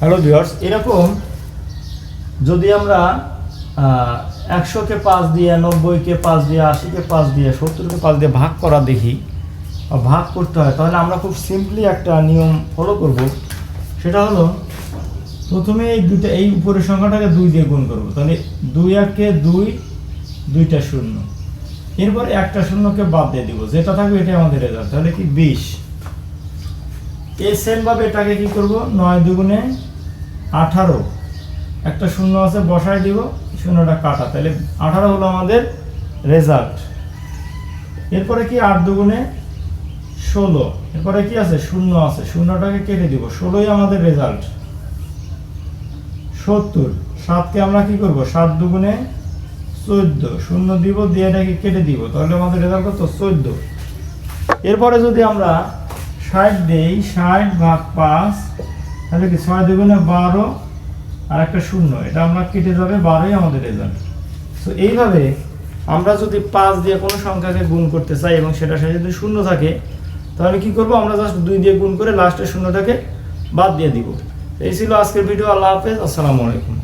Hello viewers এরকম যদি আমরা একশোকে পাঁচ দিয়ে, নব্বইকে পাঁচ দিয়ে, আশিকে পাঁচ দিয়ে, সত্তরকে পাঁচ দিয়ে ভাগ করা দেখি ভাগ করতে হয়, তাহলে আমরা খুব সিম্পলি একটা নিয়ম ফলো করব। সেটা হলো, প্রথমে এই দুইটা, এই উপরের সংখ্যাটাকে দুই দিয়ে গুণ করব। তাহলে দুই একে দুই, দুইটা শূন্য। এরপর একটা শূন্যকে বাদ দিয়ে দিব। যেটা থাকবে এটাই আমাদের রেজাল্ট তাহলে কি? বিশ। এই সেমভাবে এটাকে কি করব? নয় দুগুণে আঠারো। একটা শূন্য আছে, বসায় দিব শূন্যটা কাটা। তাহলে আঠারো হলো আমাদের রেজাল্ট এরপরে কি আট দুগুণে ষোলো? এরপরে কি আছে? শূন্য আছে। শূন্যটাকে কেটে দিব। ষোলোই আমাদের রেজাল্ট সত্তর। সাতকে আমরা কি করব? সাত দুগুণে চোদ্দ। শূন্য দিব, দিয়ে এটাকে কেটে দিব। তাহলে আমাদের রেজাল্ট কত? চোদ্দ। এরপরে যদি আমরা ষাট দেই, ষাট ভাগ পাঁচ, তাহলে কি ছয় দুগুণে বারো? আর একটা শূন্য, এটা আমরা কেটে যাবে, বারোই আমাদের রেজাল্ট তো এইভাবে আমরা যদি পাঁচ দিয়ে কোনো সংখ্যাকে গুণ করতে চাই এবং সেটার সাথে যদি শূন্য থাকে, তাহলে কি করব? আমরা জাস্ট দুই দিয়ে গুণ করে লাস্টের শূন্যটাকে বাদ দিয়ে দিব। এই ছিল আজকের ভিডিও আল্লাহ হাফেজ, আসসালামু আলাইকুম।